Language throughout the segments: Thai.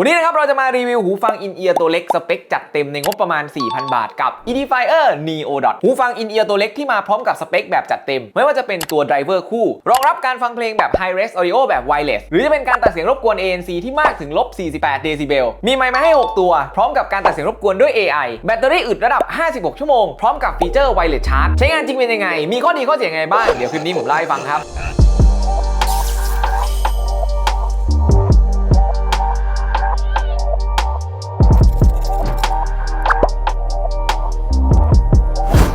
วันนี้นะครับเราจะมารีวิวหูฟังอินเอียร์ตัวเล็กสเปคจัดเต็มในงบประมาณ 4,000 บาทกับ Edifier Neo Dot หูฟังอินเอียร์ตัวเล็กที่มาพร้อมกับสเปคแบบจัดเต็ม ไม่ว่าจะเป็นตัวไดรเวอร์คู่ รองรับการฟังเพลงแบบ High Res Audio แบบ Wireless หรือจะเป็นการตัดเสียงรบกวน ANC ที่มากถึงลบ 48 เดซิเบล มีไมค์มาให้ 6 ตัว พร้อมกับการตัดเสียงรบกวนด้วย AI แบตเตอรี่อึดระดับ 56 ชั่วโมง พร้อมกับฟีเจอร์ Wireless Charge ใช้งานจริงเป็นยังไง มีข้อดีข้อเสียยังไงบ้าง เดี๋ยวคลิปนี้ผมเล่าให้ฟังครับ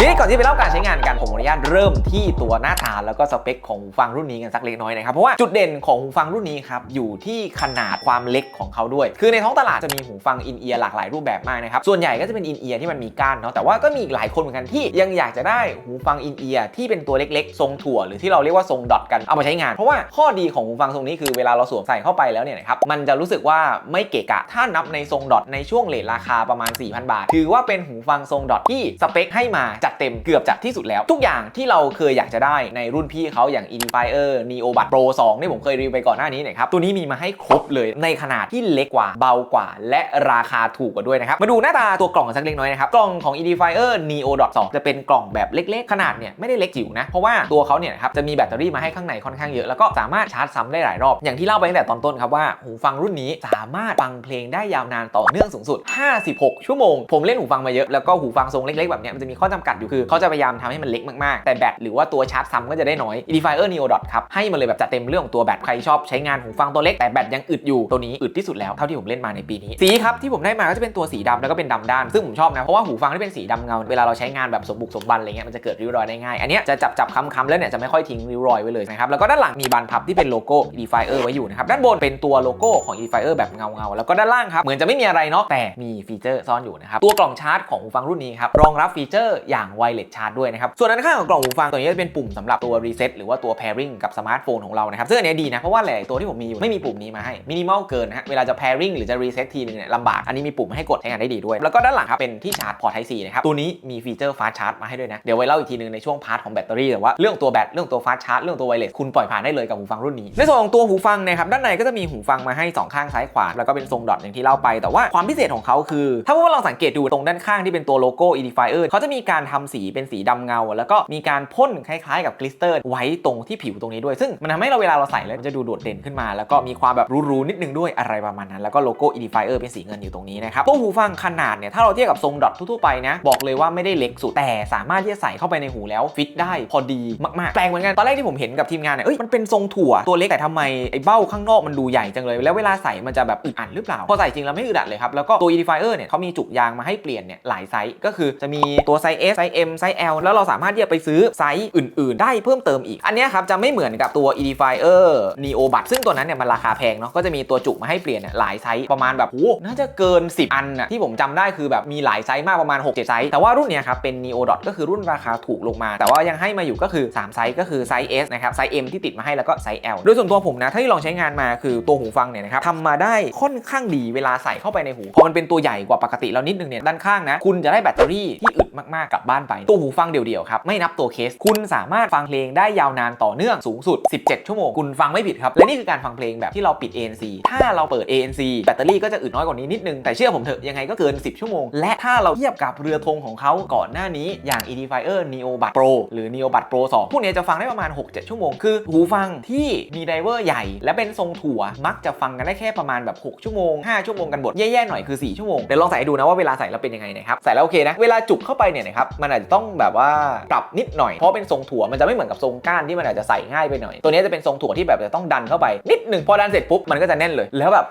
ทีนี้ก่อนที่ไปเล่าการใช้งานกันผมขออนุญาตเริ่มที่ตัวหน้าตาแล้วก็สเปคของหูฟังรุ่นนี้กันสักเล็กน้อยนะครับเพราะว่าจุดเด่นของหูฟังรุ่นนี้ครับอยู่ที่ขนาดความเล็กของเขาด้วย คือในท้องตลาดจะมีหูฟังอินเอียร์หลากหลายรูปแบบมากนะครับส่วนใหญ่ก็จะเป็นอินเอียร์ที่มันมีก้านเนาะแต่ว่าก็มีอีกหลายคนเหมือนกันที่ยังอยากจะได้หูฟังอินเอียร์ที่เป็นตัวเล็กๆ ทรงถั่วหรือที่เราเรียกว่าทรงดอทกันเอามาใช้งาน เพราะว่าข้อดีของหูฟังทรงนี้คือเวลาเราสวมใส่เข้าไปแล้วเนี่ยนะครับมันจะรู้สึกว่าไม่เกะกะ ถ้านับในทรงดอทในช่วงเลทราคาประมาณ 4,000 บาท ถือว่าเป็นหูฟังทรงดอทที่สเปคให้มาจัดเต็มเกือบจะที่สุดแล้ว ทุกอย่างที่เราเคยอยากจะได้ในรุ่นพี่เขาอย่าง Edifier Neo Bud Pro 2ที่ผมเคยรีวิวไปก่อนหน้านี้นะครับตัวนี้มีมาให้ครบเลยในขนาดที่เล็กกว่าเบากว่า และราคาถูกกว่าด้วยนะครับมาดูหน้าตาตัวกล่องสักเล็กน้อยนะครับกล่องของ Edifier Neo Dot 2จะเป็นกล่องแบบเล็ก ๆ ขนาดเนี่ยไม่ได้เล็กจิ๋วนะเพราะว่าตัวเขาเนี่ยครับจะมีแบตเตอรี่มาให้ข้างในค่อนข้างเยอะแล้วก็สามารถชาร์จซ้ำได้หลายรอบ อย่างที่เล่าไปตั้งแต่ตอนต้นครับว่าหูฟังรุ่นนี้สามารถฟังเพลงได้ยาวนานต่อเนื่องสูงสุด 56 ชั่วโมง ผมเล่นหูฟังมาเยอะแล้วก็หูฟังทรงเล็กๆแบบเนี้ยมันจะมีข้อจำกัดอยู่คือเขาจะพยายามทำให้มันเล็กมากๆ แต่แบตหรือว่าตัวชาร์จซ้ำก็จะได้น้อย Edifier Neo Dot ครับ ให้มาเลยแบบจัดเต็มเรื่องของตัวแบตใครชอบใช้งานหูฟังตัวเล็กแต่แบตยังอึดอยู่ตัวนี้อึดที่สุดแล้วเท่าที่ผมเล่นมาในปีนี้สีครับที่ผมได้มาก็จะเป็นตัวสีดำแล้วก็เป็นดำด้านซึ่งผมชอบนะเพราะว่าหูฟังที่เป็นสีดำเงาเวลาเราใช้งานแบบสมบุกสมบันอะไรเงี้ยมันจะเกิดริ้วรอยได้ง่ายอันเนี้ยจะจับจับคำๆแล้วเนี่ยจะไม่ค่อยทิ้งริ้วรอยไว้เลยนะครับแล้วก็ด้านหลังมีบานพับที่เป็นโลโก้ Edifier ไว้อยู่นะครับด้านบนเป็นตัวโลโก้ของ Edifier แบบเงาเงาแล้วก็ด้านล่างครับเหมือนจะไม่มีอะไรเนาะแต่มีฟีเจอร์ซ่อนอยู่นะครับตัวกล่องชาร์จของหูฟังรุ่นนี้ครับรองรับฟีเจอร์อย่าง wireless charge ด้วยนะครับ ส่วนด้านข้างของกล่องหูฟังตัวนี้จะเป็นปุ่มสำหรับตัว reset หรือว่าตัว pairing กับสมาร์ทโฟนของเรานะครับซึ่งอันนี้ดีนะเพราะว่าหลายตัวที่ผมมีอยู่ไม่มีปุ่มนี้มาให้มินิมอลเกินนะฮะเวลาจะ pairing หรือจะ reset ทีนึงเนี่ยลำบากอันนี้มีปุ่มให้กดใช้งานได้ดีด้วย แล้วก็ด้านหลังครับเป็นที่ชาร์จพอร์ต Type C นะครับตัวนี้มีฟีเจอร์ fast charge มาให้ด้วยนะเดี๋ยวไว้เล่าอีกทีนึงในช่วงพาร์ทของแบตเตอรี่แต่ว่าเรื่องตัวแบตเรื่องตัว fast charge เรื่องตัว wireless คุณปล่อยผ่านได้เลยกับหูฟังรุ่นนี้ ในส่วนของตัวหูฟังนะครับด้านในก็จะมีหูฟังมาให้สองข้างซ้ายขวาแล้วก็เป็นทรงดอทอย่างที่เล่าไป แต่ว่าความพิเศษของเขาคือ ถ้าพว่าเราสังเกตดูตรงด้านข้างที่เป็นตัวโลโก้ Edifier เขาจะมีการททำสีเป็นสีดำเงา แล้วก็มีการพ่นคล้ายๆกับกลิสเตอร์ ไว้ตรงที่ผิวตรงนี้ด้วย ซึ่งมันทำให้เราเวลาเราใส่แล้วมันจะดูโดดเด่นขึ้นมา แล้วก็มีความแบบรู้ๆนิดนึงด้วยอะไรประมาณนั้น แล้วก็โลโก้ Edifier เป็นสีเงินอยู่ตรงนี้นะครับตัวหูฟังขนาดเนี่ยถ้าเราเทียบกับทรงดอททั่วๆไปนะบอกเลยว่าไม่ได้เล็กสุดแต่สามารถที่จะใส่เข้าไปในหูแล้วฟิตได้พอดีมากๆแปลกเหมือนกันตอนแรกที่ผมเห็นกับทีมงานเนี่ยเอ้ยมันเป็นทรงถั่วตัวเล็กแต่ทำไมไอ้เบ้าข้างนอกมันดูใหญ่จังเลย แล้วเวลาใส่มันจะแบบอึดอัดหรือเปล่าพอใส่จริงแล้วไม่อึดอัดเลยครับแล้วก็ตัว Edifier เนี่ยเขามีจุกยางมาให้เปลี่ยนเนี่ยหลายไซส์ก็คือจะมีตัวไซส์ S ไซส์ M ไซส์ L แล้วเราสามารถที่จะไปซื้อไซส์อื่น ๆ ได้เพิ่มเติมอีก อันนี้ครับจะไม่เหมือนกับตัว Edifier Neo Buds ซึ่งตัวนั้นเนี่ยมันราคาแพงเนาะก็จะมีตัวจุกมาให้เปลี่ยนเนี่ยหลายไซส์ประมาณแบบโหน่าจะเกิน 10 อันน่ะที่ผมจำได้คือแบบมีหลายไซส์มากประมาณ6-7ไซส์แต่ว่ารุ่นเนี้ยครับเป็น Neo Dot ก็คือรุ่นราคาถูกลงมา แต่ว่ายังให้มาอยู่ก็คือ 3 ไซส์ก็คือไซส์ S นะครับไซส์ M ที่ติดมาให้แล้วก็ไซส์ L โดยส่วนตัวผมนะถ้าที่ลองใช้งานมาคือตัวหูฟังเนี่ยนะครับทำมาได้ค่อนข้างดีเวลาใส่เข้าไปในหูพอมันเป็นตัวใหญ่กว่าปกติแล้วนิดนึงเนี่ยด้านข้างนะคุณจะได้แบตเตอรี่ที่อึดมากๆกลับบ้านไปตัวหูฟังเดี่ยวๆครับไม่นับตัวเคส คุณสามารถฟังเพลงได้ยาวนานต่อเนื่องสูงสุด 17 ชั่วโมง คุณฟังไม่ผิดครับ และนี่คือการฟังเพลงแบบที่เราปิด ANC ถ้าเราเปิด ANC แบตเตอรี่ก็จะอึดน้อยกว่านี้นิดนึง แต่เชื่อผมเถอะยังไงก็เกิน 10 ชั่วโมง และถ้าเราเทียบกับเรือธงของเขาก่อนหน้านี้อย่าง Edifier Neo Buds Pro หรือ Neo Buds Pro 2พวกนี้จะฟังได้ประมาณ 6-7 ชั่วโมง คือหูฟังที่มีไดเวอร์ใหญ่ และเป็นทรงถั่วมักจะฟังกันได้แค่ประมาณแบบ6ชั่วโมง5ชั่วโมงกันหมดแย่ๆหน่อยคือ4ชั่วโมงเดี๋ยวลองใส่ดูนะว่าเวลาใส่แล้วเป็นยังไงนะครับใส่แล้วโอเคนะเวลาจุกเข้าไปเนี่ยนะครับมันอาจจะต้องแบบว่าปรับนิดหน่อย เพราะเป็นทรงถั่วมันจะไม่เหมือนกับทรงก้านที่มันอาจจะใส่ง่ายไปหน่อย ตัวนี้จะเป็นทรงถั่วที่แบบจะต้องดันเข้าไปนิดหนึ่งพอดันเสร็จปุ๊บมันก็จะแน่นเลยแล้วแบบ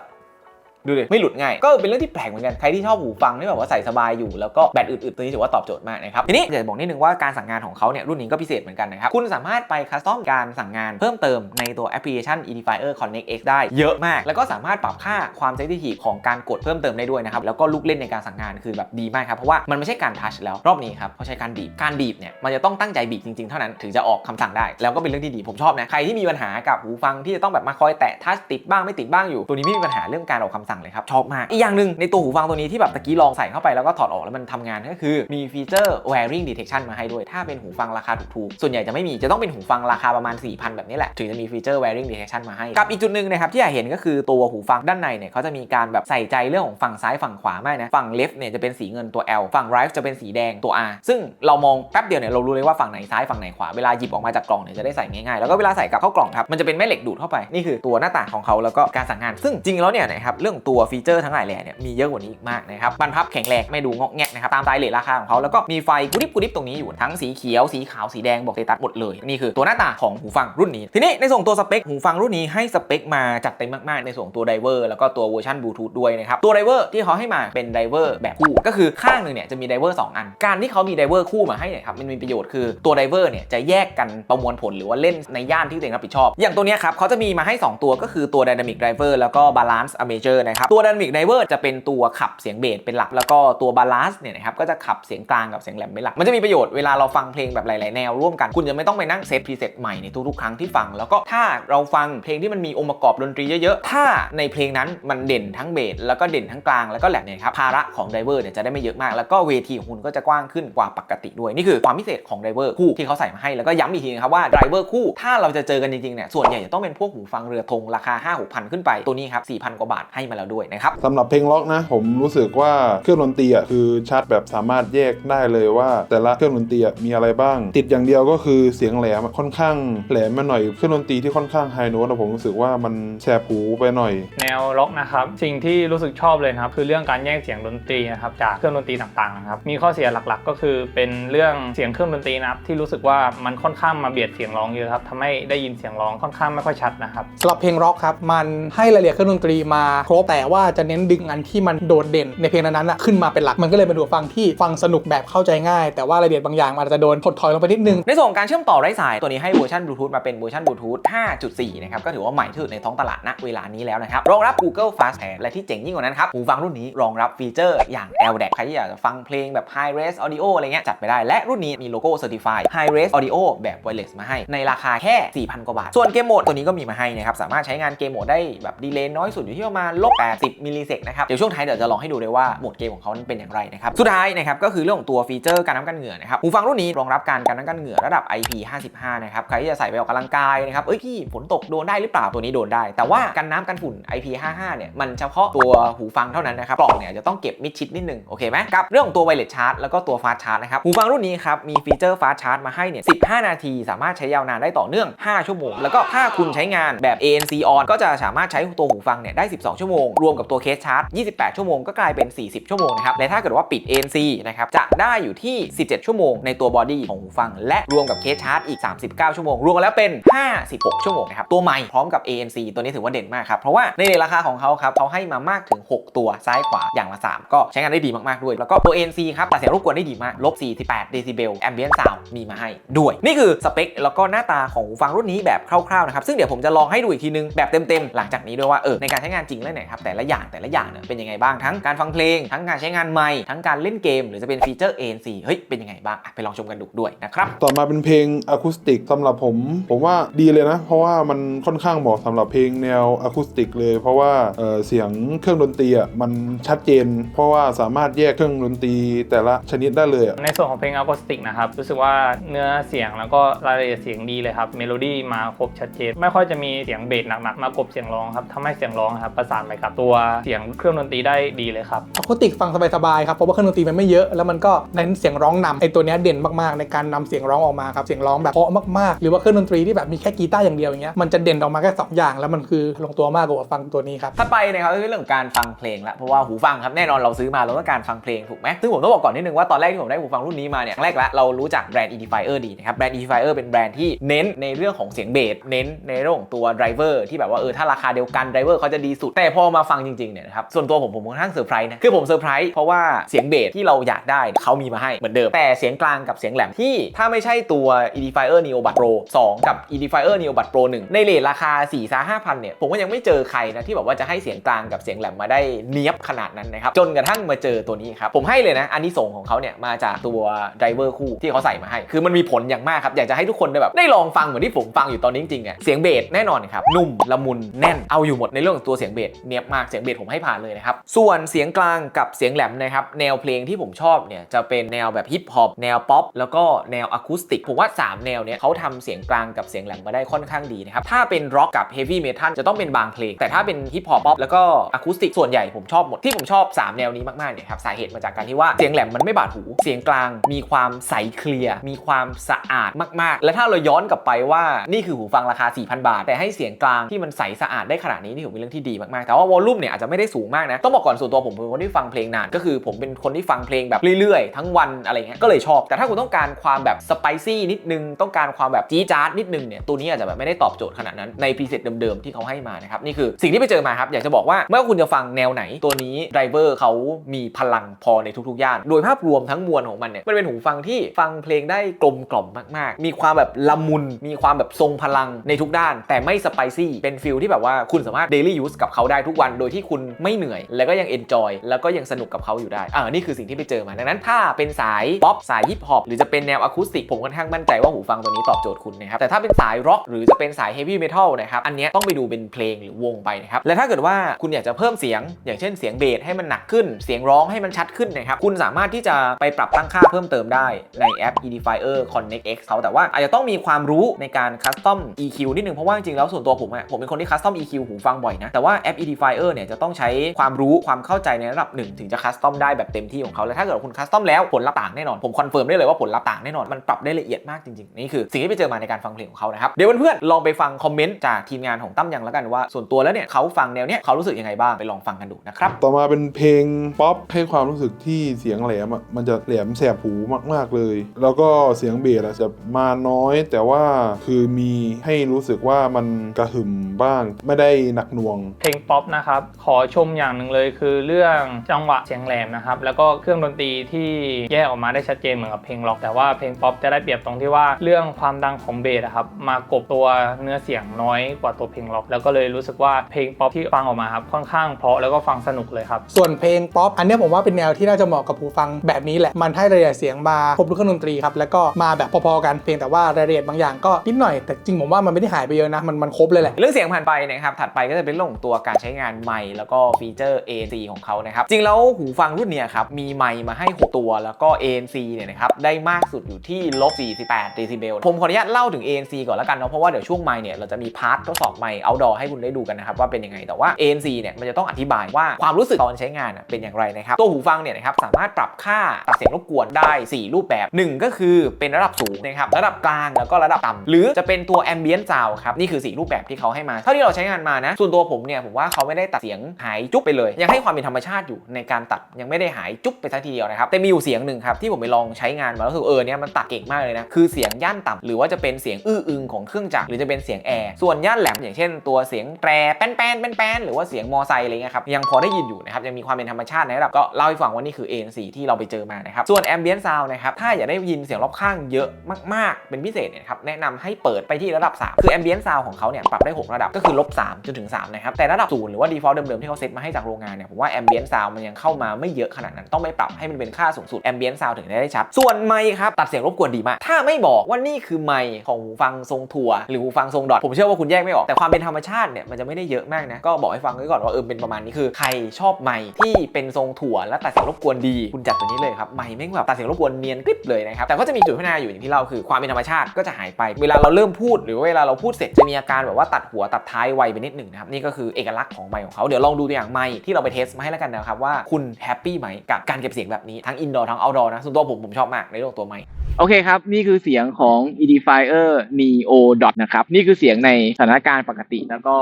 ดูดิไม่หลุดง่าย ก็เป็นเรื่องที่แปลกเหมือนกัน ใครที่ชอบหูฟังที่แบบว่าใส่สบายอยู่แล้วก็แบตอึดๆตัวนี้ถือว่าตอบโจทย์มากนะครับทีนี้อยากจะบอกนิดนึงว่าการสั่งงานของเขาเนี่ยรุ่นนี้ก็พิเศษเหมือนกันนะครับคุณสามารถไปคัสตอมการสั่งงานเพิ่มเติมในตัวแอปพลิเคชัน Edifier Connect X ได้เยอะมาก แล้วก็สามารถปรับค่าความเซนซิทีฟของการกดเพิ่มเติมได้ด้วยนะครับแล้วก็ลูกเล่นในการสั่งงานคือแบบดีมากครับเพราะว่ามันไม่ใช่การทัชแล้วรอบนี้ครับเขาใช้การบีบการบีบเนี่ยมันจะต้องตั้งใจบีบจริงๆเท่านั้นถึงจะออกคำสั่งได้ แล้วก็เป็นเรื่องที่ดีผมชอบนะใครที่มีปัญหากับหูฟังที่จะต้องแบบมาคอยแตะทัชติดบ้างไม่ติดบ้างอยู่ตัวนี้ไม่มีปัญหาเรื่องการออกคำสั่งสั่งเลยครับชอบมากอีกอย่างหนึ่งในตัวหูฟังตัวนี้ที่แบบตะกี้ลองใส่เข้าไปแล้วก็ถอดออกแล้วมันทำงานก็คือมีฟีเจอร์ wearing detection มาให้ด้วย ถ้าเป็นหูฟังราคาถูกๆส่วนใหญ่จะไม่มีจะต้องเป็นหูฟังราคาประมาณ 4,000 แบบนี้แหละถึงจะมีฟีเจอร์ wearing detection มาให้กับอีกจุดหนึ่งนะครับที่อยากเห็นก็คือตัวหูฟังด้านในเนี่ยเขาจะมีการแบบใส่ใจเรื่องของฝั่งซ้ายฝั่งขวามากนะฝั่ง left เนี่ยจะเป็นสีเงินตัว L ฝั่ง right จะเป็นสีแดงตัว R ซึ่งเรามองแป๊บเดียวเนี่ยเรารู้เลยว่าฝั่งไหนซ้ายฝั่งไหนขวาเวลาหยิบออกมาจากกล่องเนี่ยจะได้ใส่ง่ายๆแล้วก็เวลาใส่กลับเข้ากล่องครับมันจะเป็นแม่เหล็กดูดเข้าไปนี่คือตัวหน้าต่างของเขาแล้วก็การสั่งงาน ซึ่งจริงแล้วเนี่ยนะครับเรื่องตัวฟีเจอร์ทั้งหลายแหล่เนี่ยมีเยอะกว่านี้อีกมากนะครับบรรพับแข็งแรงไม่ดูงอกแงกนะครับตามไตล์เลทราคาของเขาแล้วก็มีไฟกุดิบกุดิบตรงนี้อยู่ทั้งสีเขียวสีขาวสีแดงบอกเตตัสหมดเลยนี่คือตัวหน้าตาของหูฟังรุ่นนี้ ทีนี้ในส่วนตัวสเปคหูฟังรุ่นนี้ให้สเปคมาจัดเต็มมากๆ ในส่วนตัวไดเวอร์แล้วก็ตัวเวอร์ชันบลูทูธด้วยนะครับตัวไดเวอร์ที่เขาให้มาเป็นไดเวอร์แบบคู่ก็คือข้างหนึ่งเนี่ยจะมีไดเวอร์สองอัน การที่เขามีไดเวอร์คู่มาให้เนี่ยครับมันมีประโยชน์คือตัวไดเวอร์เนี่ยจะแยกกันประมวลผลหรือว่าเล่นในย่านที่ตัวเองรับผิดชอบ อย่างตัวเนี้ยครับเขาจะมีมาให้ 2 ตัวก็คือตัว Dynamic Driver แล้วก็ Balance Amateur นะครับ ตัว Dynamic Driver จะเป็นตัวขับเสียงเบสเป็นหลัก แล้วก็ตัว Balance เนี่ยนะครับก็จะขับเสียงกลางกับเสียงแหลมเป็นหลัก มันจะมีประโยชน์เวลาเราฟังเพลงแบบหลาย ๆ แนวร่วมกัน คุณจะไม่ต้องไปนั่งเซตพรีเซตใหม่ในทุก ๆ ครั้งที่ฟัง แล้วก็ถ้าเราฟังเพลงที่มันมีองค์ประกอบดนตรีเยอะ ๆ ถ้าในเพลงนั้นมันเด่นทั้งเบสแล้วก็เด่นทั้งกลางแล้วก็แหลมเนี่ยครับภาระของไดเวอร์เนี่ยจะได้ไม่เยอะมาก แล้วก็เวทีของคุณก็จะกว้างขึ้นกว่าปกติด้วยนี่คือความพิเศษของไดเวอร์คู่ที่เขาใส่มาให้แล้วก็ย้ำอีกทีนะครับว่าไดเวอร์คู่ถ้าเราจะเจอกันจริงๆเนี่ยส่วนใหญ่จะต้องเป็นพวกหูฟังเรือธงราคา5 6 0 0 0 ขึ้นไปตัวนี้ครับ4,000กว่าบาทให้มาแล้วด้วยนะครับสำหรับเพลงล็อกนะ ผมรู้สึกว่าเครื่องดนตรีอะคือชาร์จแบบสามารถแยกได้เลยว่า แต่ละเครื่องดนตรีอะมีอะไรบ้าง ติดอย่างเดียวก็คือเสียงแหลมอะค่อนข้างแหลมมาหน่อยเครื่องดนตรีที่ค่อนข้างไฮโน้ตอะผมรู้สึกว่ามันแสบหูไปหน่อย แนวล็อกนะครับสิ่งที่รู้สึกชอบเลยนะครับคือเรื่องการแยกเสียงดนตรีนะครับจากเครื่องดนตรีต่างๆนะครับมีข้อเสียหลักๆ ก็คือเป็นเรื่องเสียงเครื่องดนตรีนะครับที่รู้สึกว่ามันค่อนข้างมาเบียดเสียงร้องเยอะครับทำให้ได้ยินเสียงร้องค่อนข้างไม่ค่อยชัดนะครับสำหรับเพลงร็อกครับมันให้รายละเอียดเครื่องดนตรีมาครบแต่ว่าจะเน้นดึงอันที่มันโดดเด่นในเพลงนั้นๆขึ้นมาเป็นหลักมันก็เลยเป็นหูฟังที่ฟังสนุกแบบเข้าใจง่าย แต่ว่ารายละเอียดบางอย่างมันอาจจะโดนถดถอยลงไปนิดนึงในส่วนการเชื่อมต่อไร้สายตัวนี้ให้เวอร์ชันบลูทูธมาเป็นเวอร์ชันบลูทูธ5.4นะครับก็ถือว่าใหม่ที่สุดในท้องตลาดณเวลานี้แล้วนะครับรองรับ Google Fast Pair และที่เจ๋งยิ่งกว่านั้นครับหูฟังรุ่นนี้รองรับฟีเจอร์อย่าง LDAC ใครที่อยากจะฟังเพลงแบบ High Res Audio อะไรเงี้ยจัดไปได้และรุ่นนี้มีโลโก้ Certified High Res Audio แบบ Wireless มาให้ในราคาแค่ 4,000 กว่าบาท ส่วนเกมโหมดตัวนี้ก็มีมาให้นะครับสามารถใช้งานเกมโหมดได้แบบดีเลย์น้อยสุดอยู่ที่ประมาณลบ80มิลลิเซกนะครับ เดี๋ยวช่วงท้ายเดี๋ยวจะลองให้ดูเลยว่าโหมดเกมของเขานั้นเป็นอย่างไรนะครับ สุดท้ายนะครับก็คือเรื่องของตัวฟีเจอร์การน้ำกันเหงื่อนะครับ หูฟังรุ่นนี้รองรับการกันน้ำกันเหงื่อระดับ IP55 นะครับใครที่จะใส่ไปออกกำลังกายนะครับ เอ้ยพี่ฝนตกโดนได้หรือเปล่าตัวนี้โดนได้ แต่ว่ากันน้ำกันฝุ่น IP55 เนี่ยมันเฉพาะตัวหูฟังเท่านั้นนะครับกล่องเนี่ยจะต้องเก็บมิดชิดนิดนึงโอเคไหมกับเรื่องของตัวไวเลสชาร์จแล้วก็ตัวฟาสชาร์จนะครับหูฟังรุ่นนี้ครับมีฟีเจอร์ฟาสชาร์จมาให้เนี่ย15 นาที สามารถใช้ยาวนานได้ต่อเนื่อง 5 ชั่วโมง แล้วก็ถ้าคุณใช้งานแบบ ANC on ก็จะสามารถใช้ตัวหูฟังเนี่ยได้ 12 ชั่วโมงรวมกับตัวเคสชาร์จ 28 ชั่วโมงก็กลายเป็น 40 ชั่วโมงนะครับ และถ้าเกิดว่าปิด ANC นะครับ จะได้อยู่ที่ 17 ชั่วโมงในตัวบอดี้ของหูฟัง และรวมกับเคสชาร์จอีก 39 ชั่วโมง รวมกันแล้วเป็น 56 ชั่วโมงนะครับ ตัวใหม่พร้อมกับ ANC ตัวนี้ถือว่าเด่นมากครับ เพราะว่าในราคาของเขาครับเขาให้มามากถึง 6 ตัวซ้ายขวาอย่างละ 3 ก็ใช้งานได้ดีมากๆด้วย แล้วก็ตัว ANC ครับตัดเสียงรบกวนได้ดีมากลบ48เดซิเบล ambient sound มีมาให้ด้วย นี่คือสเปคแล้วก็หน้าตาของหูฟังรุ่นนี้แบบคร่าวๆนะครับซึ่งเดี๋ยวผมจะลองให้ดูอีกทีนึงแบบเต็มๆหลังจากนี้ด้วยว่าเออในการใช้งานจริงแล้วเนี่ยครับแต่ละอย่างแต่ละอย่างเนี่ยเป็นยังไงบ้างทั้งการฟังเพลง ทั้งการใช้งานไมค์ทั้งการเล่นเกม หรือจะเป็นฟีเจอร์ ANC เฮ้ยเป็นยังไงบ้างอะไปลองชมกันดูด้วยนะครับต่อมาเป็นเพลงอะคูสติกสำหรับผม ผมว่าดีเลยนะ เพราะว่ามันค่อนข้างเหมาะสำหรับเพลงแนวอะคูสติกเลย เพราะว่าเอ่อเสียงเครื่องดนตรีอะมันชัดเจน เพราะว่าสามารถแยกเครื่องดนตรีแต่ละชนิดได้เลยอะในส่วนของเพลงอะคูสติกนะครับรู้สึกว่าเนื้อเสียงแล้วก็รายละเอียดเสียงดีเลยครับเมโลดี้มาครบชัดเจน ไม่ค่อยจะมีเสียงเบสหนักๆมากบเสียงร้องครับทำให้เสียงร้องครับประสานไปกับตัวเสียงเครื่องดนตรีได้ดีเลยครับอะคูติกฟังสบายๆครับเพราะว่าเครื่องดนตรีมันไม่เยอะแล้วมันก็เน้นเสียงร้องนำไอตัวเนี้ยเด่นมากๆในการนำเสียงร้องออกมาครับเสียงร้องแบบเพราะมากๆ หรือว่าเครื่องดนตรีที่แบบมีแค่กีตาร์อย่างเดียวอย่างเงี้ยมันจะเด่นออกมาแค่สองอย่างแล้วมันคือลงตัวมากกว่าฟังตัวนี้ครับถัดไปนะครับก็คือเรื่องของการฟังเพลงละเพราะว่าหูฟังครับแน่นอนเราซื้อมาเราต้องการฟังเพลงถูกไหมซึ่งผมต้องบอกก่อนนิดนึงว่าตอนแรกที่ผมได้หูฟังรุ่นนี้มาเนี่ยครั้งแรกละเรารู้จักแบรนด์ Edifier ดีนะครับแบรนด์ Edifier เป็นแบรนด์ที่เน้นในเรื่องของเสียงเบสเน้นในเรื่องของตัวไดรเวอร์ที่แบบว่าเออถ้าราคาเดียวกันไดรเวอร์เขาจะดีสุดแต่พอมาฟังจริงๆเนี่ยนะครับส่วนตัวผมผมค่อนข้างเซอร์ไพรส์นะคือผมเซอร์ไพรส์เพราะว่าเสียงเบสที่เราอยากได้เขามีมาให้เหมือนเดิม แต่เสียงกลางกับเสียงแหลมที่ถ้าไม่ใช่ตัว Edifier Neo Buds Pro 2 กับ Edifier Neo Buds Pro 1 ในเลทราคา4 5 5 0 0เนี่ยผมก็ยังไม่เจอใครนะที่แบบว่าจะให้เสียงกลางกับเสียงแหลมมาได้เนี้ยบขนาดนั้นนะครับจนกระทั่งมาเจอตัวนี้ครับผมให้เลยนะอันนี้ส่งของเขาเนี่ยมาจากตัวไดเวอร์คู่ที่เขาใส่มาให้ คือมันมีผลอย่างมากครับอยากจะให้ทุกคนได้แบบได้ลองฟังเหมือนที่ผมฟังอยู่ตอนนี้จริงๆอะเสียงเบสแน่นอนครับนุ่มละมุนแน่นเอาอยู่หมดในเรื่องตัวเสียงเบสเนี้ยบมากเสียงเบสผมให้ผ่านเลยนะครับ ส่วนเสียงกลางกับเสียงแหลมนะครับแนวเพลงที่ผมชอบเนี่ยจะเป็นแนวแบบฮิปฮอปแนวป๊อปแล้วก็แนวอะคูสติกผมว่า 3 แนวเนี่ยเขาทำเสียงกลางกับเสียงแหลมมาได้ค่อนข้างดีนะครับถ้าเป็นร็อกกับเฮฟวี่เมทัลจะต้องเป็นบางเพลง แต่ถ้าเป็นฮิปฮอปป๊อปแล้วก็อะคูสติกส่วนใหญ่ผมชอบหมดที่ผมชอบ 3 แนวนี้มากๆเนี่ยครับสาเหตุมาจากการที่ว่าเสียงแหลมมันไม่บาดหูเสียงกลางมีความใสเคลียร์มีความสะอาดมากๆ และถ้าเราย้อนกลับไปว่านี่คือหูฟังราคา4,000 บาท แต่ให้เสียงกลางที่มันใสสะอาดได้ขนาดนี้นี่ถือเป็นเรื่องที่ดีมากๆแต่ว่าวอลลุ่มเนี่ยอาจจะไม่ได้สูงมากนะ ต้องบอกก่อนส่วนตัวผมเป็นคนที่ฟังเพลงนาน ก็คือผมเป็นคนที่ฟังเพลงแบบเรื่อยๆ ทั้งวันอะไรเงี้ย ก็เลยชอบ แต่ถ้าคุณต้องการความแบบสไปซี่นิดนึง ต้องการความแบบจี๊ดจ๊าดนิดนึงเนี่ย ตัวนี้อาจจะแบบไม่ได้ตอบโจทย์ขนาดนั้น ในพรีเซตเดิมๆที่เขาให้มานะครับ นี่คือสิ่งที่ไปเจอมาครับ อยากจะบอกว่าเมื่อคุณจะฟังแนวไหน ตัวนี้ไดรเวอร์เขามีพลังพอในทุกๆย่าน โดยภาพรวมทั้งมวลของมันเนี่ย มันเป็นหูฟังที่ฟังเพลงได้กลมกล่อมมากๆ มีความแบบละมุน มีความแบบทรงพลังในทุกด้าน แต่ไม่สไปซี่ เป็นฟิลที่แบบว่าคุณสามารถ daily use กับเขาได้ทุกวันโดยที่คุณไม่เหนื่อย แล้วก็ยัง enjoy แล้วก็ยังสนุกกับเขาอยู่ได้อ่านี่คือสิ่งที่ไปเจอมาดังนั้น ถ้าเป็นสายป๊อปสายฮิปฮอปหรือจะเป็นแนวอะคูสติกผมค่อนข้างมั่นใจว่าหูฟังตัวนี้ตอบโจทย์คุณนะครับแต่ถ้าเป็นสายร็อกหรือจะเป็นสายเฮฟวี่เมทัลนะครับอันนี้ต้องไปดูเป็นเพลงหรือวงไปนะครับและถ้าเกิดว่าคุณอยากจะเพิ่มเสียง อย่างเช่นเสียงเบสให้มันหนักขึ้น เสียงร้องให้มันชัดขึ้นนะครับคุณสามารถที่จะไปปรับตั้งค่าเพิ่มเติมได้ในแอป Edifier Connect X เขาแต่ว่าอาจจะต้องมีความรู้ในการคัสตอม EQ นิดนึงเพราะว่าจริงๆแล้วส่วนตัวผมอะผมเป็นคนที่คัสตอม EQ หูฟังบ่อยนะแต่ว่าแอป Edifier เนี่ยจะต้องใช้ความรู้ความเข้าใจในระดับหนึ่งถึงจะคัสตอมได้แบบเต็มที่ของเขาและถ้าเกิดว่าคุณคัสตอมแล้วผลลัพธ์ต่างแน่นอนผมคอนเฟิร์มได้เลยว่าผลลัพธ์ต่างแน่นอนมันปรับได้ละเอียดมากจริงๆนี่คือสิ่งที่ไปเจอมาในการฟังเพลงของเขานะครับเดี๋ยวเพื่อนๆลองไปฟังคอมเมนต์จากทีมงานของตั้มยังแล้วกันว่า ส่วนตัวแล้วเนี่ยเขาฟังแนวเนี้ยเขารู้สึกยังไงบ้างไปลองฟังกันดูนะครับต่อมาเป็นเพลงป๊อปให้ความรู้สึกที่เสียงแหลมอะมันจะแหลมแสบหูมาก ๆเลย แล้วก็เสียงเบสอะจะมาน้อย แต่ว่าคือมีให้รู้สึกว่ามันกระหึ่มบ้างไม่ได้หนักหน่วง เพลงป๊อปนะครับ ขอชมอย่างหนึ่งเลยคือเรื่องจังหวะเสียงแหลมนะครับ แล้วก็เครื่องดนตรีที่แยกออกมาได้ชัดเจนเหมือนกับเพลงร็อก แต่ว่าเพลงป๊อปจะได้เปรียบตรงที่ว่าเรื่องความดังของเบสอะครับมากบตัวเนื้อเสียงน้อยกว่าตัวเพลงร็อก แล้วก็เลยรู้สึกว่าเพลงป๊อปที่ฟังออกมาครับค่อนข้างเพราะแล้วก็ฟังสนุกเลยครับส่วนเพลงป๊อปอันเนี้ยผมว่าเป็นแนวที่น่าจะเหมาะกับผู้ฟังแบบนี้แหละมันให้รายละเอียดเสียงมาครบทุกเครื่องดนตรีครับแล้วก็มาแบบพอๆกันเพียงแต่ว่ารายละเอียดบางอย่างก็นิดหน่อยแต่จริงผมว่ามันไม่ได้หายไปเยอะนะมันมันครบเลยแหละเรื่องเสียงผ่านไปนะครับถัดไปก็จะเป็นเรื่องของตัวการใช้งานงานไมค์แล้วก็ฟีเจอร์ ANC ของเขานะครับ จริงแล้วหูฟังรุ่นนี้ครับ มีไมค์มาให้ 6 ตัวแล้วก็ ANC เนี่ยนะครับ ได้มากสุดอยู่ที่ลบ 48 เดซิเบล ผมขออนุญาตเล่าถึง ANC ก่อนแล้วกันเนาะ เพราะว่าเดี๋ยวช่วงไมค์เนี่ยเราจะมีพาร์ททดสอบไมค์ outdoor ให้คุณได้ดูกันนะครับว่าเป็นยังไง แต่ว่า ANC เนี่ยมันจะต้องอธิบายว่าความรู้สึกตอนใช้งานเป็นอย่างไรนะครับ ตัวหูฟังเนี่ยนะครับสามารถปรับค่าตัดเสียงรบกวนได้ 4 รูปแบบ 1 ก็คือเป็นระดับสูงนะครับ ระดับกลางแล้วก็ระดับต่ำหรือจะเป็นตัว ambient sound ครับ นี่คือ 4 รูปแบบที่เขาให้มา เท่าที่เราใช้งานมานะ ส่วนตัวผมเนี่ยผมว่าเขาไม่ได้ตัดเสียงหายจุ๊บไปเลย ยังให้ความเป็นธรรมชาติอยู่ในการตัดยังไม่ได้หายจุ๊บไปซะทีเดียวนะครับแต่มีอยู่เสียงหนึ่งครับที่ผมไปลองใช้งานมาแล้วรู้สึกเออเนี่ยมันตัดเก่งมากเลยนะคือเสียงย่านต่ำหรือว่าจะเป็นเสียงอื้ออึงของเครื่องจักรหรือจะเป็นเสียงแอร์ส่วนย่านแหลมอย่างเช่น ตัวเสียงแตรแป้นแป้นแป้นแปนหรือว่าเสียงมอไซค์อะไรเงี้ยครับยังพอได้ยินอยู่นะครับยังมีความเป็นธรรมชาติในระดับก็เล่าให้ฟังว่านี่คือ ANC ที่เราไปเจอมานะครับส่วน ambient sound นะครับถ้าอยากได้ยินเสียงรอบข้างเยอะมาก ๆ เป็นพิเศษเนี่ยครับแนะนำให้เปิดไปที่ระดับ 3 คือ ambient sound ของเขาเนี่ยปรับได้ 6 ระดับก็คือลบ3จนถึง3นะครับแต่ระดับ0หรือว่า default เดิมๆที่เขาเซตมาให้จากโรงงานเนี่ยผมว่า ambient sound มันยังเข้ามาไม่เยอะขนาดนั้นต้องไปปรับให้มันเป็นค่าสูงสุด ambient sound ถึงได้ชัด ส่วนไมค์ครับตัดเสียงรบกวนดีมาก ถ้าไม่บอกว่านี่คือไมค์ของหูฟังทรงถั่วหรือหูฟังทรงดอทผมเชื่อว่าคุณแยกไม่ออกแต่ความเป็นธรรมชาติเนี่ยมันจะไม่ได้เยอะมากนะก็บอกให้ฟังไว้ก่อนว่าเออเป็นประมาณนี้คือใครชอบไมค์ที่เป็นทรงถั่วและตัดเสียงรบกวนดี คุณจัดตัวนี้เลยครับไมค์แม่งแบบตัดเสียงรบกวนเนียนกริบเลยนะครับแต่ก็จะมีจุดพัฒนาอยู่อย่างที่เราคือความเป็นธรรมชาติก็จะหายไป เวลาเราเริ่มพูด หรือเวลาเราพูดเสร็จจะมีอาการแบบว่าตัดหัวตัดท้ายไวไปนิดหนึ่งนะครับนี่ก็คือเอกลักษณ์ของไมค์ของเขาเดี๋ยวลองดูตัวอย่างไมค์ที่เราไปเทสมาให้แล้วกันนะครับว่าคุณแฮปปี้ไหมกับการเก็บเสียงแบบนี้ทั้งอินดอร์ทั้งเอาท์ดอร์นะส่วนตัวผมผมชอบมากในเรื่องตัวไมค์โอเคครับ นี่คือเสียงของ Edifier Neo Dot นะครับ นี่คือเสียงในสถานการณ์ปกติ แล้วก็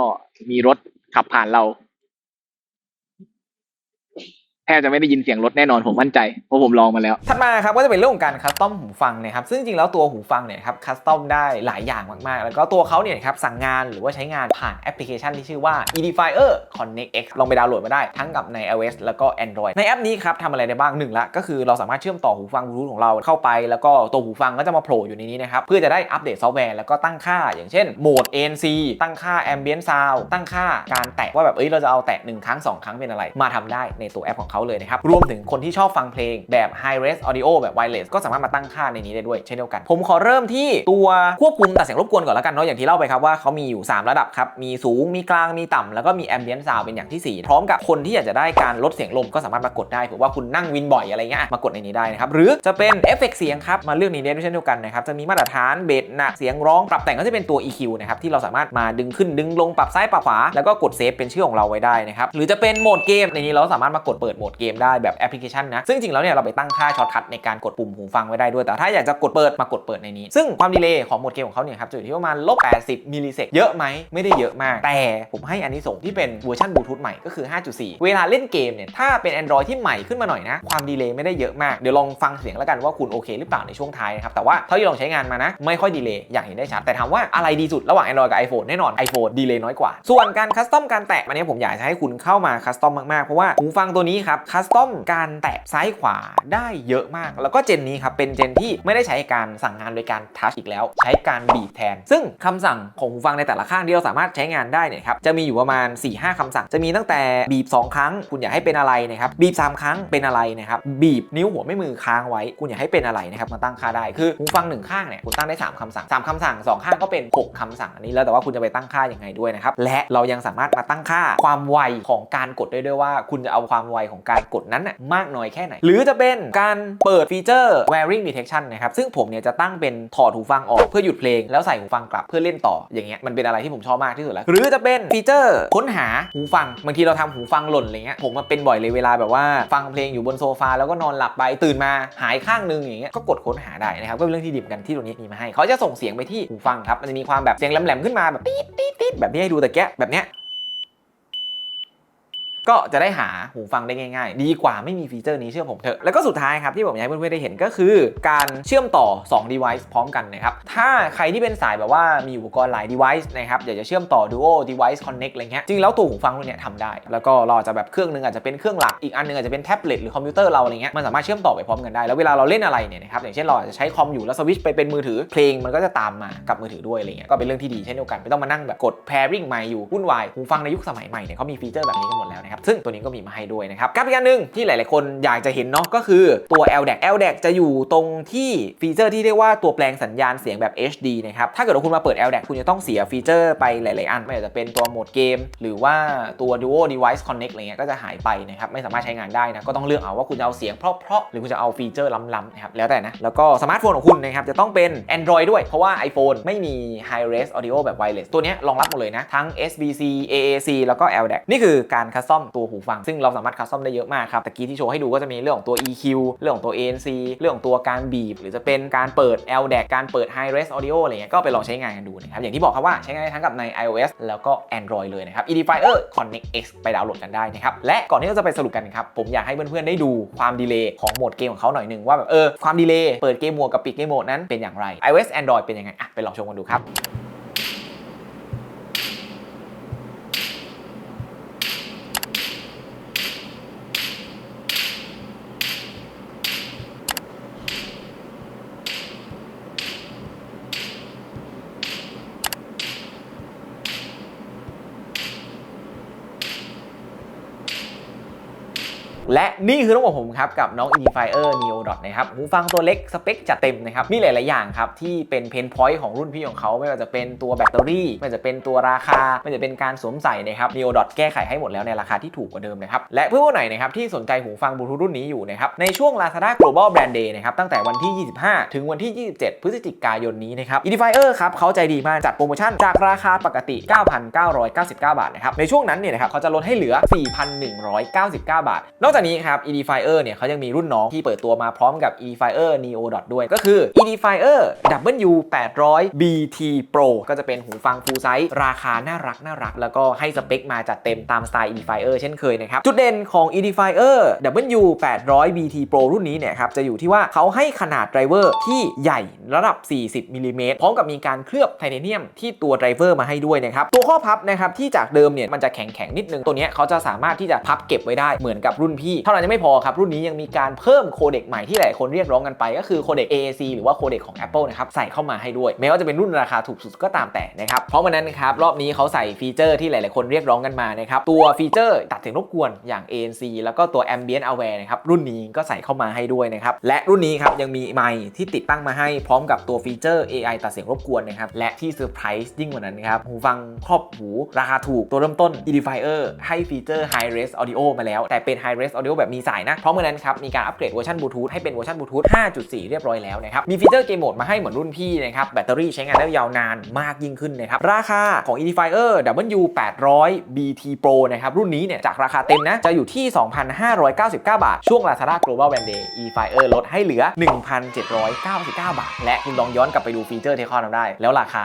มีรถขับผ่านเรา ทบจะไม่ได้ยินเสียงรถแน่นอนผมมั่นใจเพราะผมลองมาแล้ว ถัดมาครับก็จะเป็นเรื่องของการคัสตอมหูฟังนะครับซึ่งจริงๆแล้วตัวหูฟังเนี่ยครับคัสตอมได้หลายอย่างมากๆ แล้วก็ตัวเขาเนี่ยครับสั่งงานหรือว่าใช้งานผ่านแอปพลิเคชันที่ชื่อว่า Edifier Connect X ลองไปดาวน์โหลดมาได้ทั้งกับใน iOS แล้วก็ Android ในแอปนี้ครับทำอะไรได้บ้างหนึ่งละก็คือเราสามารถเชื่อมต่อหูฟังบลูทูธของเราเข้าไป แล้วก็ตัวหูฟังก็จะมาโผล่อยู่ในนี้นะครับเพื่อจะได้อัปเดตซอฟต์แวร์แล้วก็ตั้งค่า อย่างเช่นโหมด ANC ตั้งค่า Ambient Sound ตั้งค่าการแตะว่าแบบเอ้ยเราจะเอาแตะหนึ่งครั้งสองครั้งเป็นอะไร มาทำได้ในตัวแอปของเขาเขาเลยนะครับ รวมถึงคนที่ชอบฟังเพลงแบบ High Res Audio แบบ Wireless ก็สามารถมาตั้งค่าในนี้ได้ด้วยเช่นเดียวกัน ผมขอเริ่มที่ตัวควบคุมตัดเสียงรบกวนก่อนแล้วกันเนาะอย่างที่เล่าไปครับว่าเขามีอยู่ 3 ระดับครับ มีสูงมีกลางมีต่ำแล้วก็มี Ambient Sound เป็นอย่างที่ 4 พร้อมกับคนที่อยากจะได้การลดเสียงลมก็สามารถมากดได้เผื่อว่าคุณนั่งวินบ่อยอะไรเงี้ยมากดในนี้ได้นะครับหรือจะเป็นเอฟเฟกเสียงครับมาเลือกนี้ได้ด้วยเช่นเดียวกันนะครับจะมีมาตรฐานเบสหนักเสียงร้องปรับแต่งก็จะเป็นตัว EQ นะครับที่เราสามารถมาดึงขึ้นดึงลงปรับซ้ายปรับขวาแล้วก็กดเซฟเป็นชื่อของเราไว้ได้นะครับหรือจะเป็นโหมดเกมในนี้เราสามารถมากดเปิดโหมดเกมได้แบบแอปพลิเคชันนะซึ่งจริงแล้วเนี่ยเราไปตั้งค่าช็อตคัทในการกดปุ่มหูฟังไว้ได้ด้วยแต่ถ้าอยากจะกดเปิดมากดเปิดในนี้ ซึ่งความดีเลย์ของโหมดเกมของเขาเนี่ยครับจะอยู่ที่ประมาณลบ80มิลลิเซกเยอะไหมไม่ได้เยอะมาก แต่ผมให้อันนี้ส่งที่เป็นเวอร์ชันบลูทูธใหม่ก็คือ 5.4 เวลาเล่นเกมเนี่ยถ้าเป็น Android ที่ใหม่ขึ้นมาหน่อยนะ ความดีเลย์ไม่ได้เยอะมาก เดี๋ยวลองฟังเสียงแล้วกันว่าคุณโอเคหรือเปล่าในช่วงท้ายนะครับ แต่ว่าเท่าที่ลองใช้งานมานะ ไม่ค่อยดีเลย์อย่างเห็นได้ชัด แต่ถามว่าอะไรดีสุดระหว่าง Android กับ iPhone แน่นอน iPhone ดีเลย์น้อยกว่า ส่วนการคัสตอมการแตะอันนี้ผมอยากจะให้คุณเข้ามาคัสตอมมากๆ เพราะว่าหูฟังตัวนี้ครับคัสตอมการแตะซ้ายขวาได้เยอะมาก แล้วก็เจนนี้ครับ เป็นเจนที่ไม่ได้ใช้การสั่งงานโดยการทัชอีกแล้ว ใช้การบีบแทน ซึ่งคำสั่งของหูฟังในแต่ละข้างที่เราสามารถใช้งานได้เนี่ยครับจะมีอยู่ประมาณ 4-5คำสั่ง จะมีตั้งแต่บีบ 2 ครั้ง คุณอยากให้เป็นอะไรนะครับบีบ 3 ครั้งเป็นอะไรนะครับบีบนิ้วหัวไม่มือค้างไว้ คุณอยากให้เป็นอะไรนะครับมาตั้งค่าได้คือหูฟังหนึ่งข้างเนี่ยคุณตั้งได้ 3คำสั่ง 3คำสั่ง 2 ข้างก็เป็น 6คำสั่งอันนี้แล้วแต่ว่าคุณจะไปตั้งค่ายังไงด้วยนะครับและเรายังสามารถมาตั้งค่าความไวของการกดได้ด้วยว่า คุณจะเอาความไวของการกดนั้นน่ะมากน้อยแค่ไหน หรือจะเป็นการเปิดฟีเจอร์ wearing detection นะครับซึ่งผมเนี่ยจะตั้งเป็นถอดหูฟังออกเพื่อหยุดเพลง แล้วใส่หูฟังกลับเพื่อเล่นต่ออย่างเงี้ยมันเป็นอะไรที่ผมชอบมากที่สุดแล้ว หรือจะเป็นฟีเจอร์ค้นหาหูฟังบางทีเราทำหูฟังหล่นอะไรเงี้ยผมมาเป็นบ่อยเลยเวลาแบบว่าฟังเพลงอยู่บนโซฟาแล้วก็นอนหลับไปตื่นมาหายข้างนึงอย่างเงี้ยก็กดค้นหาได้นะครับก็เป็นเรื่องที่ดีเหมือนกันที่ตรงนี้มีมาให้เขาจะส่งเสียงไปที่หูฟังครับมันจะมีความแบบเสียงแหลมๆขึ้นมาแบบตี๊ดตี๊ดตี๊ดแบบที่ให้ดูตะแกะแบบเนี้ย ก็จะได้หาหูฟังได้ง่ายๆ ดีกว่าไม่มีฟีเจอร์นี้เชื่อผมเถอะ แล้วก็สุดท้ายครับที่ผมอยากให้เพื่อนๆได้เห็นก็คือ การเชื่อมต่อ 2 device พร้อมกันนะครับ ถ้าใครที่เป็นสายแบบว่ามีอุปกรณ์หลาย device นะครับอยากจะเชื่อมต่อ duo device connect อะไรเงี้ยจริงแล้วตัวหูฟังรุ่นเนี้ยทำได้ แล้วก็เราจจะแบบเครื่องนึงอาจจะเป็นเครื่องหลักอีกอันนึงอาจจะเป็นแท็บเล็ตหรือคอมพิวเตอร์เราอะไรเงี้ยมันสามารถเชื่อมต่อไปพร้อมกันได้แล้วเวลาเราเล่นอะไรเนี่ยนะครับอย่างเช่นเราอาจจะใช้คอมอยู่แล้วสวิตช์ไปเป็นมือถือเพลงมันก็จะตามมากับมือถือด้วยอะไรเงี้ยก็เป็นเรื่องที่ดีเช่นเดียวกันไม่ต้องมานั่งแบบกด pairing ใหม่อยู่วุ่นวายหูฟังในยุคสมัยใหม่เนี่ยเขามีฟีเจอร์แบบนี้กันหมดแล้วนะครับซึ่งตัวนี้ก็มีมาให้ด้วยนะครับกับอีกอันหนึ่งที่หลาย ๆ คนอยากจะเห็นเนาะก็คือตัว LDAC LDAC จะอยู่ตรงที่ฟีเจอร์ที่เรียกว่าตัวแปลงสัญญาณเสียงแบบ HD นะครับถ้าเกิดว่าคุณมาเปิด LDAC คุณจะต้องเสียฟีเจอร์ไปหลาย ๆ อันไม่ว่าจะเป็นตัวโหมดเกม หรือว่าตัว Duo Device Connect อะไรเงี้ยก็จะหายไปนะครับไม่สามารถใช้งานได้นะก็ต้องเลือกเอาว่าคุณจะเอาเสียงเพราะ ๆ หรือคุณจะเอาฟีเจอร์ล้ำ ๆ นะครับแล้วแต่นะแล้วก็สมาร์ทโฟนของคุณนะครับจะต้องเป็น Android ด้วย เพราะว่า iPhone ไม่มี High Res Audio แบบ Wireless ตัวเนี้ยรองรับหมดเลยนะทั้ง SBC AAC แล้วก็ LDAC นี่คือการคัสตอมตัวหูฟัง ซึ่งเราสามารถคัสตอมได้เยอะมากครับตะกี้ที่โชว์ให้ดูก็จะมีเรื่องของตัว EQ เรื่องของตัว ANC เรื่องของตัวการบีบ หรือจะเป็นการเปิด LDAC การเปิด High Res Audio อะไรเงี้ยก็ไปลองใช้งานกันดูนะครับอย่างที่บอกครับว่าใช้งานได้ทั้งกับใน iOS แล้วก็ Android เลยนะครับ Edifier Connect X ไปดาวน์โหลดกันได้นะครับและก่อนที่เราจะไปสรุปกันครับผมอยากให้เพื่อนๆได้ดูความดีเลย์ของโหมดเกมของเขาหน่อยหนึ่งว่าแบบเออความดีเลย์เปิดเกมโหมดกับปิดเกมโหมดนั้นเป็นอย่างไร iOS Android เป็นยังไงอะไปลองชมกันดูครับ และนี่คือทั้งหมดผมครับ กับน้อง Edifier Neo Dot นะครับหูฟังตัวเล็กสเปคจัดเต็มนะครับ มีหลาย ๆ อย่างครับ ที่เป็นเพนพอยต์ของรุ่นพี่ของเขาไม่ว่าจะเป็นตัวแบตเตอรี่ ไม่ว่าจะเป็นตัวราคา ไม่ว่าจะเป็นการสวมใส่นะครับ Neo Dot แก้ไขให้หมดแล้วในราคาที่ถูกกว่าเดิมนะครับและเพื่อนๆไหนนะครับที่สนใจหูฟังบลูทูธรุ่นนี้อยู่นะครับในช่วง Lazada Global Brand Day นะครับตั้งแต่วันที่ 25 ถึงวันที่ 27 พฤศจิกายนนี้นะครับ Edifier ครับเขาใจดีมากจัดโปรโมชั่นจากราคาปกติ 9,999 บาทนะครับในช่วงนั้นเนี่ยนะครับเขาจะลดให้เหลือ 4,199 บาทนอกจากนี้ครับ Edifier เนี่ยเขายังมีรุ่นน้องที่เปิดตัวมาพร้อมกับ Edifier Neo Dot ด้วย ก็คือ Edifier W800 BT Pro ก็จะเป็นหูฟัง full size ราคาน่ารักน่ารัก แล้วก็ให้สเปคมาจัดเต็มตามสไตล์ Edifier เช่นเคยนะครับ จุดเด่นของ Edifier W800 BT Pro รุ่นนี้เนี่ยครับจะอยู่ที่ว่าเขาให้ขนาดไดรเวอร์ที่ใหญ่ระดับ 40มิลลิเมตรพร้อมกับมีการเคลือบไทเทเนียมที่ตัวไดรเวอร์มาให้ด้วยนะครับ ตัวข้อพับนะครับที่จากเดิมเนี่ยมันจะแข็งๆนิดนึงตัวนี้เขาจะสามารถที่จะพับเก็บไว้ได้เหมือนกับรุ่นพี่ีเท่านั้นยังไม่พอครับ รุ่นนี้ยังมีการเพิ่มโคเด็กใหม่ที่หลายคนเรียกร้องกันไป ก็คือโคเด็ก AAC หรือว่าโคเด็กของ Apple นะครับใส่เข้ามาให้ด้วย แม้ว่าจะเป็นรุ่นราคาถูกสุดก็ตามแต่นะครับเพราะวันนั้นนะครับรอบนี้เขาใส่ฟีเจอร์ที่หลาย ๆ คนเรียกร้องกันมานะครับตัวฟีเจอร์ตัดเสียงรบกวนอย่าง ANC แล้วก็ตัว Ambient Aware นะครับรุ่นนี้ก็ใส่เข้ามาให้ด้วยนะครับและรุ่นนี้ครับยังมีไมค์ที่ติดตั้งมาให้พร้อมกับตัวฟีเจอร์ AI ตัดเสียงรบกวนนะครับและที่เซอร์ไพรส์ยิ่งกว่านั้นครับหูฟังครอบหูราคาถูกตัวเริ่มต้น Edifier ให้ฟีเจอร์ High Res Audio มาแล้ว แต่เป็น High Res Audio แบบมีสายนะ เพราะเมื่อนั้นครับ มีการอัปเกรดเวอร์ชันบลูทูธให้เป็นเวอร์ชันบลูทูธ5.4 เรียบร้อยแล้วนะครับ มีฟีเจอร์เกมโหมดมาให้เหมือนรุ่นพี่นะครับ แบตเตอรี่ใช้งานได้ยาวนานมากยิ่งขึ้นนะครับ ราคาของ Edifier W800 BT Pro นะครับ รุ่นนี้เนี่ยจากราคาเต็มนะ จะอยู่ที่ 2,599 บาท ช่วง Lazada Global Brand Day Edifier ลดให้เหลือ 1,799 บาท และคุณลองย้อนกลับไปดูฟีเจอร์ที่เขาได้ แล้วราคา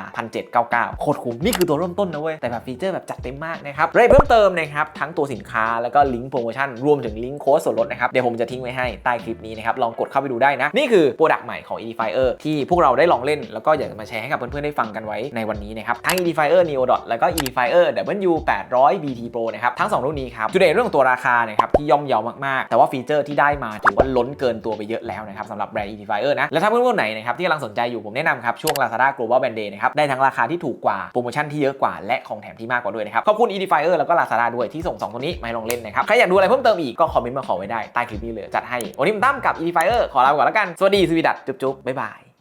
1,799 โคตรคุ้ม นี่คือตัวเริ่มต้นนะเว้ย แต่แบบฟีเจอร์แบบจัดเต็มมากนะครับรายละเอียดเพิ่มเติมนะครับทั้งตัวสินค้าแล้วก็ลิงก์โปรโมชั่นรวมถึงลิงก์โค้ดส่วนลดนะครับ เดี๋ยวผมจะทิ้งไว้ให้ใต้คลิปนี้นะครับ ลองกดเข้าไปดูได้นะ นี่คือโปรดักต์ใหม่ของ Edifier ที่พวกเราได้ลองเล่น แล้วก็อยากจะมาแชร์ให้กับเพื่อนๆได้ฟังกันไว้ในวันนี้นะครับ ทั้ง Edifier Neo Dot แล้วก็ Edifier W800 BT Pro นะครับ ทั้ง 2 รุ่นนี้ครับ จุดเด่นเรื่องตัวราคานะครับที่ย่อมเยาวมากๆ แต่ว่าฟีเจอร์ที่ได้มาถือว่าล้นเกินตัวไปเยอะแล้วนะครับสำหรับแบรนด์ Edifier นะ และถ้าเพื่อนๆไหนนะครับที่กำลังสนใจอยู่ผมแนะนำครับช่วง Lazada Global Brand Day นะครับได้ทั้งราคาที่ถูกกว่าโปรโมชั่นที่เยอะกว่าและของแถมที่มากกว่าด้วยนะครับขอบคุณ Edifier แล้วก็ Lazada ด้วยที่ส่งสองตัวนี้มาให้ลองเล่นนะครับใครอยากดูอะไรเพิ่มเติมอีกก็คอมเมนต์มาขอไว้ได้ใต้คลิปนี้เลยจัดให้วันนี้ผมตั้มกับ Edifier ขอลาไปก่อนแล้วกันสวัสดีสวีดัตจุ๊บๆบ๊ายบาย